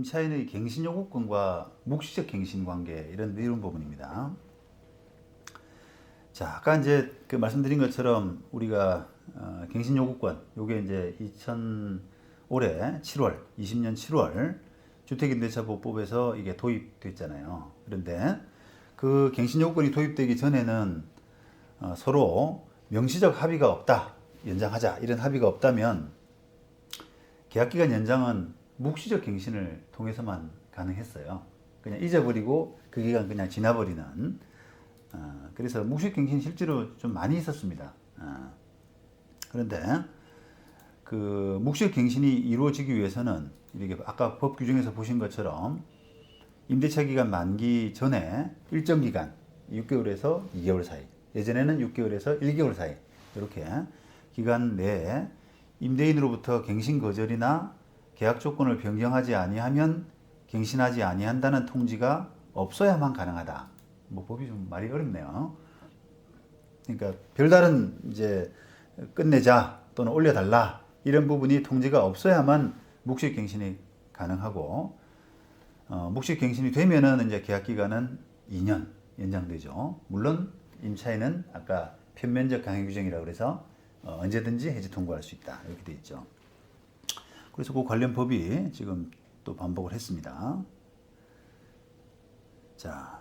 임차인의 갱신 요구권과 묵시적 갱신 관계 이런 이런 부분입니다. 자, 아까 이제 그 말씀드린 것처럼 우리가 어, 갱신 요구권 요게 이제 2000 올해 7월 20년 7월 주택임대차보호법에서 이게 도입됐잖아요. 그런데 그 갱신 요구권이 도입되기 전에는 어, 서로 명시적 합의가 없다 연장하자 이런 합의가 없다면 계약기간 연장은 묵시적 갱신을 통해서만 가능했어요. 그냥 잊어버리고 그 기간 그냥 지나버리는. 어, 그래서 묵시적 갱신 실제로 좀 많이 있었습니다. 어, 그런데 그 묵시적 갱신이 이루어지기 위해서는 이렇게 아까 법 규정에서 보신 것처럼 임대차 기간 만기 전에 일정 기간 6개월에서 2개월 사이 예전에는 6개월에서 1개월 사이 이렇게 기간 내에 임대인으로부터 갱신 거절이나 계약 조건을 변경하지 아니하면 갱신하지 아니한다는 통지가 없어야만 가능하다. 뭐 법이 좀 말이 어렵네요. 그러니까 별다른 이제 끝내자 또는 올려달라 이런 부분이 통지가 없어야만 묵식 갱신이 가능하고 어, 묵식 갱신이 되면은 이제 계약 기간은 2년 연장되죠. 물론 임차인은 아까 편면적 강행 규정이라고 그래서 어, 언제든지 해지 통보할 수 있다 이렇게 돼 있죠. 그래서 그 관련 법이 지금 또 반복을 했습니다. 자,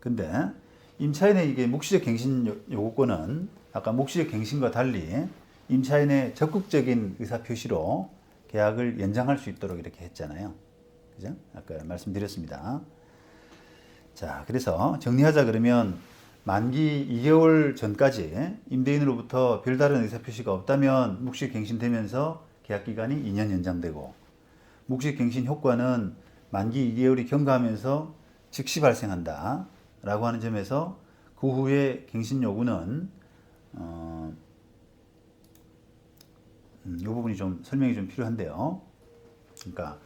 근데 임차인의 이게 묵시적 갱신 요- 요구권은 아까 묵시적 갱신과 달리 임차인의 적극적인 의사 표시로 계약을 연장할 수 있도록 이렇게 했잖아요. 그죠? 아까 말씀드렸습니다. 자, 그래서 정리하자 그러면 만기 2개월 전까지 임대인으로부터 별다른 의사 표시가 없다면 묵시 갱신되면서 계약 기간이 2년 연장되고 묵시 갱신 효과는 만기 2개월이 경과하면서 즉시 발생한다 라고 하는 점에서 그 후에 갱신 요구는 어, 음, 이 부분이 좀 설명이 좀 필요한데요. 그러니까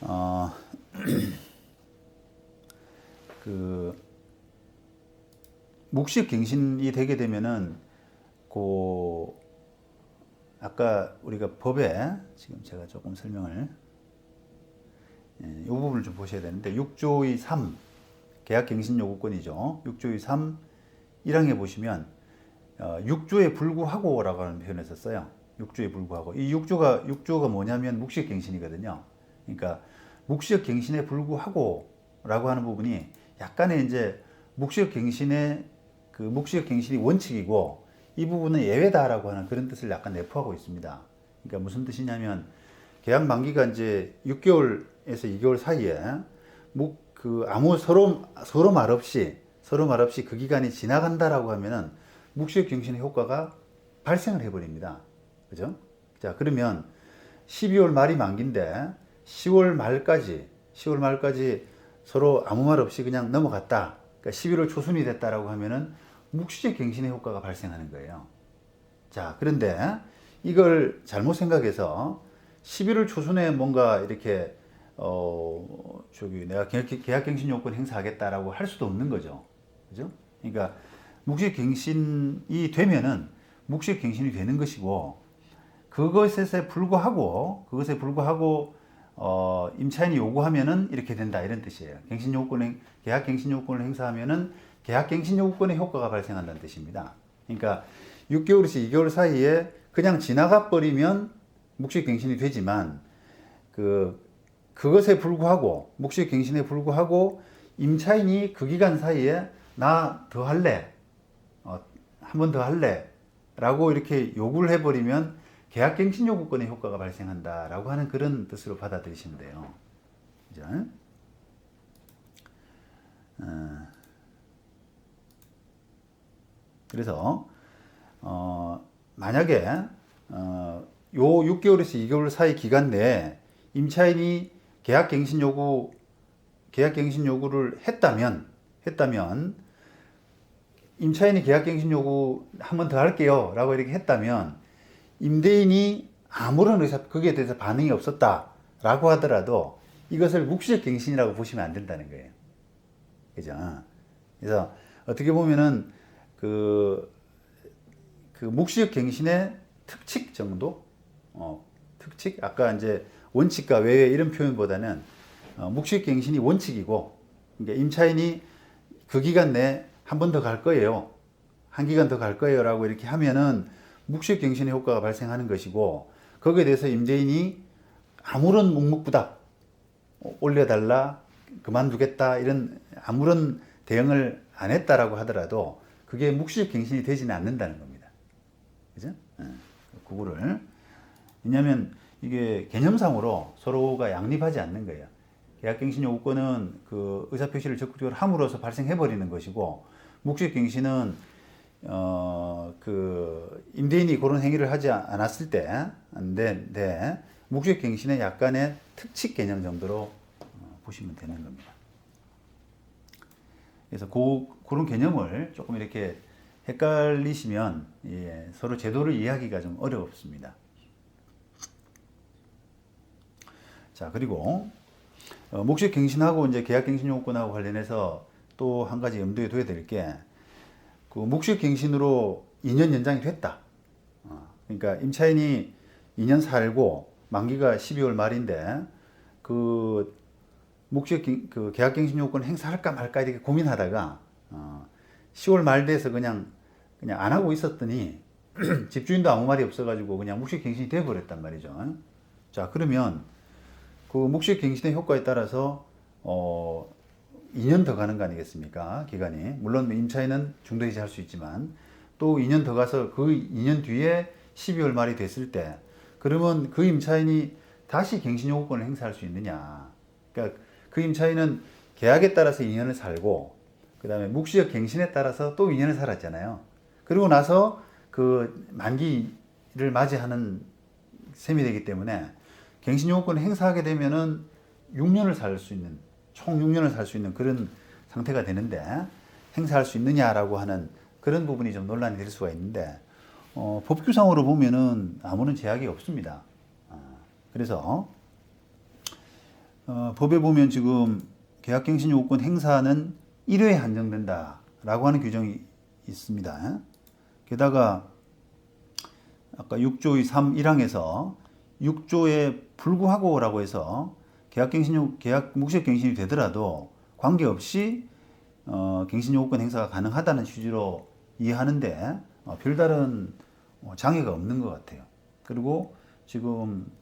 어, 그 묵식 갱신이 되게 되면은 그 아까 우리가 법에 지금 제가 조금 설명을 예, 이 부분을 좀 보셔야 되는데 6조의 3 계약 갱신 요구권이죠. 6조의 3 1항에 보시면 어, 6조에 불구하고라고 하는 표현을 썼어요. 6조에 불구하고 이 6조가 6조가 뭐냐면 묵식 갱신이거든요. 그러니까 묵식 갱신에 불구하고라고 하는 부분이 약간의 이제 묵식 갱신의 그 묵식 갱신이 원칙이고 이 부분은 예외다라고 하는 그런 뜻을 약간 내포하고 있습니다. 그러니까 무슨 뜻이냐면 계약 만기가 이제 6개월에서 2개월 사이에 묵, 그 아무 서로 서로 말 없이 서로 말 없이 그 기간이 지나간다라고 하면은 묵식 갱신의 효과가 발생을 해버립니다. 그죠? 자 그러면 12월 말이 만기인데 10월 말까지 10월 말까지 서로 아무 말 없이 그냥 넘어갔다. 그러니까 11월 초순이 됐다라고 하면은 묵시적 갱신의 효과가 발생하는 거예요. 자, 그런데 이걸 잘못 생각해서 11월 초순에 뭔가 이렇게 어 저기 내가 계약, 갱신 요건 행사하겠다라고 할 수도 없는 거죠. 그죠? 그러니까 묵시 갱신이 되면은 묵시 갱신이 되는 것이고 그것에 불구하고 그것에 불구하고 어, 임차인이 요구하면은 이렇게 된다 이런 뜻이에요. 갱신 요건을 계약 갱신 요건을 행사하면은 계약 갱신 요건의 효과가 발생한다는 뜻입니다. 그러니까 6개월에서 2개월 사이에 그냥 지나가 버리면 묵식 갱신이 되지만 그 그것에 불구하고 묵식 갱신에 불구하고 임차인이 그 기간 사이에 나 더 할래 어, 한 번 더 할래 라고 이렇게 요구를 해버리면 계약갱신 요구권의 효과가 발생한다라고 하는 그런 뜻으로 받아들이시면 돼요. 그죠? 그래서 어, 만약에 어, 요 6개월에서 2개월 사이 기간 내에 임차인이 계약 갱신 요구 계약 갱신 요구를 했다면 했다면 임차인이 계약 갱신 요구 한 번 더 할게요 라고 이렇게 했다면 임대인이 아무런 의사 거기에 대해서 반응이 없었다 라고 하더라도 이것을 묵시적 갱신이라고 보시면 안 된다는 거예요. 그죠? 그래서 어떻게 보면은 그, 그 묵시적 갱신의 특칙 정도? 어, 특칙? 아까 이제 원칙과 외회 이런 표현보다는 어, 묵식갱신이 원칙이고 그러니까 임차인이 그 기간 내에 한 번 더 갈 거예요. 한 기간 더 갈 거예요 라고 이렇게 하면은 묵식갱신의 효과가 발생하는 것이고 거기에 대해서 임대인이 아무런 묵묵부답 어, 올려달라 그만두겠다 이런 아무런 대응을 안 했다라고 하더라도 그게 묵식갱신이 되지는 않는다는 겁니다. 그죠? 예. 그거를 왜냐하면 이게 개념상으로 서로가 양립하지 않는 거예요. 계약갱신 요구권은 그 의사표시를 적극적으로 함으로써 발생해 버리는 것이고 묵식갱신은 어 그 임대인이 그런 행위를 하지 않았을 때 네, 네. 묵식갱신의 약간의 특칙 개념 정도로 어, 보시면 되는 겁니다. 그래서 그, 그런 개념을 조금 이렇게 헷갈리시면 예, 서로 제도를 이해하기가 좀 어렵습니다. 자 그리고 어, 묵식 갱신하고 이제 계약 갱신 요건하고 관련해서 또 한 가지 염두에 둬야 될 게그 묵식 갱신으로 2년 연장이 됐다. 어, 그러니까 임차인이 2년 살고 만기가 12월 말인데 그 갱- 그 계약 갱신 요건 행사할까 말까 이렇게 고민하다가 어, 10월 말 돼서 그냥 그냥 안 하고 있었더니 집주인도 아무 말이 없어가지고 그냥 묵식 갱신이 돼 버렸단 말이죠. 자 그러면 그 묵식 갱신의 효과에 따라서 어 2년 더 가는 거 아니겠습니까? 기간이 물론 임차인은 중도이지 할수 있지만 또 2년 더 가서 그 2년 뒤에 12월 말이 됐을 때 그러면 그 임차인이 다시 갱신 요구권을 행사할 수 있느냐? 그러니까 그 임차인은 계약에 따라서 2년을 살고 그 다음에 묵시적 갱신에 따라서 또 2년을 살았잖아요. 그리고 나서 그 만기를 맞이하는 셈이 되기 때문에 갱신 요건을 행사하게 되면은 6년을 살 수 있는 총 6년을 살 수 있는 그런 상태가 되는데 행사할 수 있느냐라고 하는 그런 부분이 좀 논란이 될 수가 있는데 어, 법규상으로 보면은 아무런 제약이 없습니다. 아, 그래서 어, 법에 보면 지금 계약갱신 요건 행사는 1회에 한정된다라고 하는 규정이 있습니다. 게다가 아까 6조의 3 1항에서 6조에 불구하고라고 해서 계약갱신 계약 묵식 갱신이 되더라도 관계없이 어, 갱신 요건 행사가 가능하다는 취지로 이해하는데 어, 별다른 어, 장애가 없는 것 같아요. 그리고 지금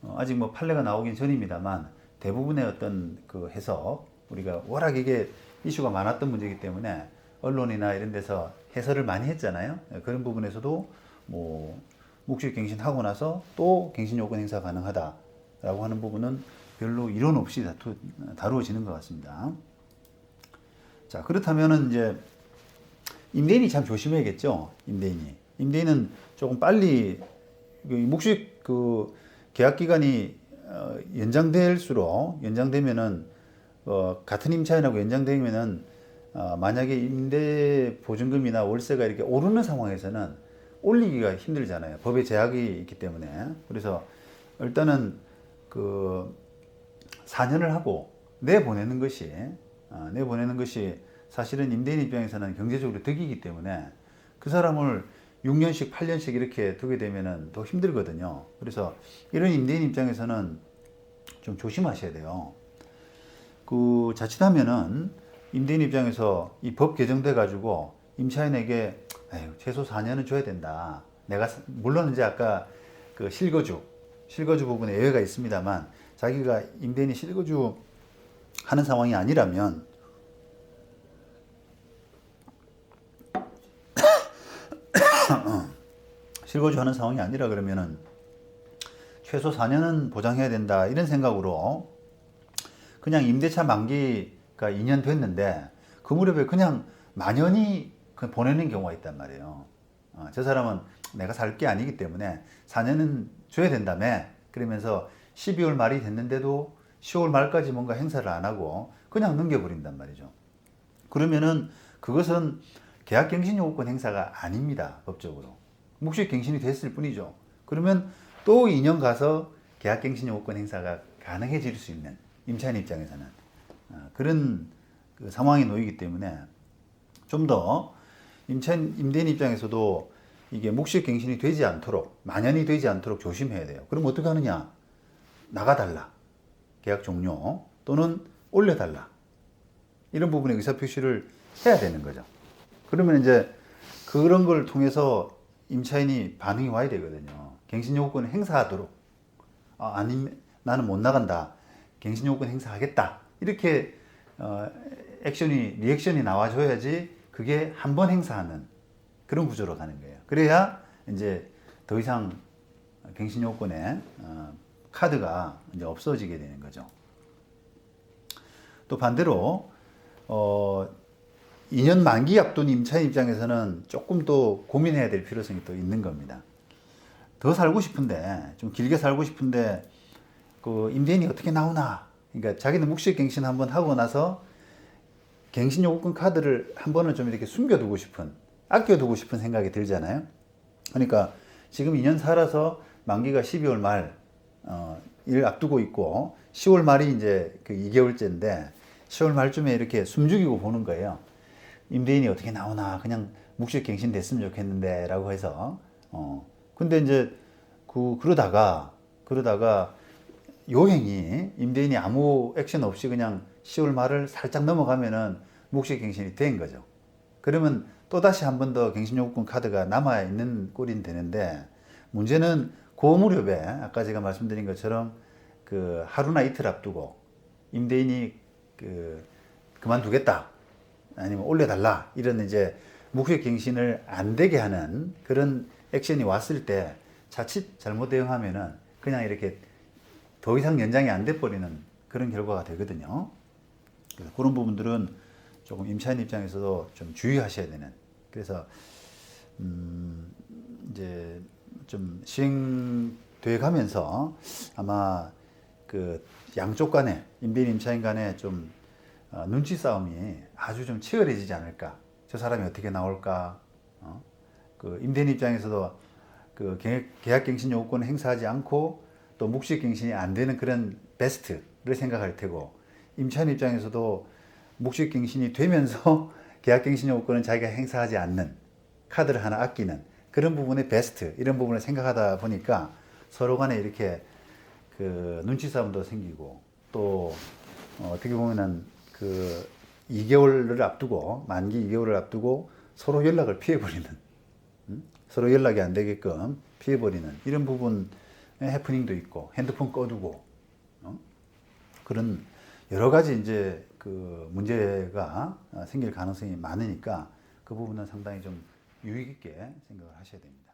어, 아직 뭐 판례가 나오긴 전입니다만 대부분의 어떤 그 해석 우리가 워낙 이게 이슈가 많았던 문제이기 때문에 언론이나 이런 데서 해설을 많이 했잖아요. 예, 그런 부분에서도 뭐 묵식 갱신하고 나서 또 갱신 요건 행사 가능하다라고 하는 부분은 별로 이론 없이 다투, 다루어지는 것 같습니다. 자 그렇다면은 이제 임대인이 참 조심해야겠죠. 임대인이 임대인은 조금 빨리 그 묵식 그 계약 기간이 어, 연장될수록 연장되면은 어, 같은 임차인하고 연장되면은 어, 만약에 임대 보증금이나 월세가 이렇게 오르는 상황에서는 올리기가 힘들잖아요. 법에 제약이 있기 때문에. 그래서 일단은 그 4년을 하고 내보내는 것이 어, 내보내는 것이 사실은 임대인 입장에서는 경제적으로 득이기 때문에 그 사람을 6년씩 8년씩 이렇게 두게 되면은 더 힘들거든요. 그래서 이런 임대인 입장에서는 좀 조심하셔야 돼요. 그 자칫하면은 임대인 입장에서 이 법 개정돼 가지고 임차인에게 에휴, 최소 4년은 줘야 된다. 내가 사- 물론 이제 아까 그 실거주 실거주 부분에 예외가 있습니다만 자기가 임대인이 실거주 하는 상황이 아니라면 실거주 하는 상황이 아니라 그러면은 최소 4년은 보장해야 된다 이런 생각으로 그냥 임대차 만기가 2년 됐는데 그 무렵에 그냥 만연히 그 보내는 경우가 있단 말이에요. 어, 저 사람은 내가 살 게 아니기 때문에 4년은 줘야 된다며 그러면서 12월 말이 됐는데도 10월 말까지 뭔가 행사를 안 하고 그냥 넘겨버린단 말이죠. 그러면은 그것은 계약갱신 요구권 행사가 아닙니다. 법적으로. 묵식갱신이 됐을 뿐이죠. 그러면 또 2년 가서 계약갱신 요구권 행사가 가능해질 수 있는 임차인 입장에서는 어, 그런 그 상황이 놓이기 때문에 좀 더 임차인 임대인 입장에서도 이게 묵식갱신이 되지 않도록 만연이 되지 않도록 조심해야 돼요. 그럼 어떻게 하느냐? 나가달라. 계약 종료 또는 올려달라. 이런 부분에 의사표시를 해야 되는 거죠. 그러면 이제 그런 걸 통해서 임차인이 반응이 와야 되거든요. 갱신요구권 행사하도록. 아, 아니, 나는 못 나간다. 갱신요구권 행사하겠다. 이렇게 어, 액션이, 리액션이 나와줘야지 그게 한 번 행사하는 그런 구조로 가는 거예요. 그래야 이제 더 이상 갱신요건에 어, 카드가 이제 없어지게 되는 거죠. 또 반대로 어 2년 만기 앞둔 임차인 입장에서는 조금 또 고민해야 될 필요성이 또 있는 겁니다. 더 살고 싶은데 좀 길게 살고 싶은데 그 임대인이 어떻게 나오나? 그러니까 자기는 묵시 갱신 한번 하고 나서 갱신 요구권 카드를 한 번은 좀 이렇게 숨겨두고 싶은 아껴두고 싶은 생각이 들잖아요. 그러니까 지금 2년 살아서 만기가 12월 말, 어, 일 앞두고 있고 10월 말이 이제 그 2개월째인데 10월 말쯤에 이렇게 숨죽이고 보는 거예요. 임대인이 어떻게 나오나 그냥 묵식 갱신 됐으면 좋겠는데 라고 해서 어 근데 이제 그 그러다가 그러다가 요행이 임대인이 아무 액션 없이 그냥 10월 말을 살짝 넘어가면은 묵식 갱신이 된 거죠. 그러면 또 다시 한 번 더 갱신 요구권 카드가 남아 있는 꼴이 되는데 문제는 그 무렵에 아까 제가 말씀드린 것처럼 그 하루나 이틀 앞두고 임대인이 그 그만두겠다 아니면 올려달라 이런 이제 묵식 갱신을 안 되게 하는 그런 액션이 왔을 때 자칫 잘못 대응하면은 그냥 이렇게 더 이상 연장이 안 돼 버리는 그런 결과가 되거든요. 그래서 그런 부분들은 조금 임차인 입장에서도 좀 주의하셔야 되는. 그래서 음 이제 좀 시행돼 가면서 아마 그 양쪽 간에 임대인 임차인 간에 좀 어, 눈치 싸움이 아주 좀 치열해지지 않을까. 저 사람이 어떻게 나올까. 어? 그 임대인 입장에서도 그 계약, 계약갱신 요구권을 행사하지 않고 또 묵식갱신이 안 되는 그런 베스트를 생각할 테고 임차인 입장에서도 묵식갱신이 되면서 계약갱신 요구권은 자기가 행사하지 않는 카드를 하나 아끼는 그런 부분의 베스트 이런 부분을 생각하다 보니까 서로 간에 이렇게 그 눈치 싸움도 생기고 또 어, 어떻게 보면은 그 2개월을 앞두고 만기 2개월을 앞두고 서로 연락을 피해버리는 음? 서로 연락이 안 되게끔 피해버리는 이런 부분의 해프닝도 있고 핸드폰 꺼두고 어? 그런 여러 가지 이제 그 문제가 생길 가능성이 많으니까 그 부분은 상당히 좀 유익 있게 생각을 하셔야 됩니다.